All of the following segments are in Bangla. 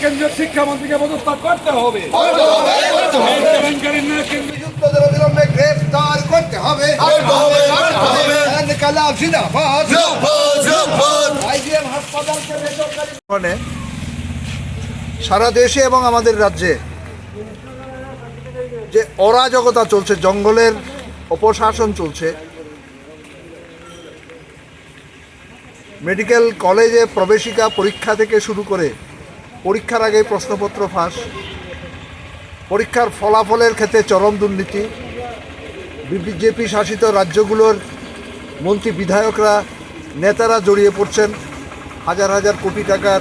কেন্দ্রীয় শিক্ষামন্ত্রীকে পদত্যাগ করতে হবে। কেলেঙ্কারির কেন্দ্রীয় গ্রেফতার করতে মানে সারা দেশে এবং আমাদের রাজ্যে যে অরাজকতা চলছে জঙ্গলের অপশাসন চলছে। মেডিকেল কলেজে প্রবেশিকা পরীক্ষা থেকে শুরু করে পরীক্ষার আগে প্রশ্নপত্র ফাঁস। পরীক্ষার ফলাফলের ক্ষেত্রে চরম দুর্নীতি। বিজেপি শাসিত রাজ্যগুলোর মন্ত্রী বিধায়করা, নেতারা জড়িয়ে পড়ছেন। হাজার হাজার কোটি টাকার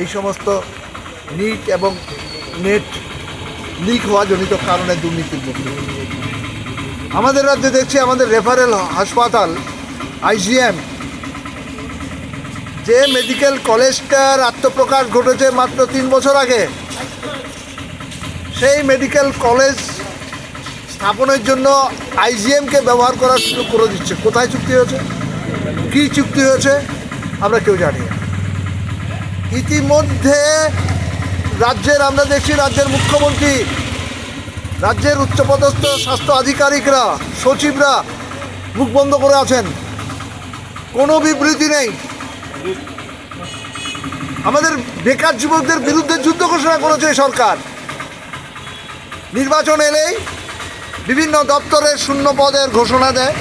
এই সমস্ত নিট এবং নেট লিক হওয়া জনিত কারণে দুর্নীতির মধ্যে আমাদের রাজ্যে দেখছি আমাদের রেফারেল হাসপাতাল, আইজিএম যে মেডিকেল কলেজটার আত্মপ্রকাশ ঘটেছে মাত্র তিন বছর আগে, সেই মেডিকেল কলেজ স্থাপনের জন্য আইজিএমকে ব্যবহার করার সুযোগ করে দিচ্ছে। কোথায় চুক্তি হয়েছে? কী চুক্তি হয়েছে? আমরা কেউ জানি ইতিমধ্যে রাজ্যের, আমরা দেখছি রাজ্যের মুখ্যমন্ত্রী, রাজ্যের উচ্চপদস্থ স্বাস্থ্য আধিকারিকরা, সচিবরা মুখ বন্ধ করে আছেন। কোনো বিবৃতি নেই। আমাদের বেকার যুবকদের বিরুদ্ধে যুদ্ধ ঘোষণা করেছে সরকার। নির্বাচন এলেই বিভিন্ন দপ্তরের শূন্য পদের ঘোষণা দেয়।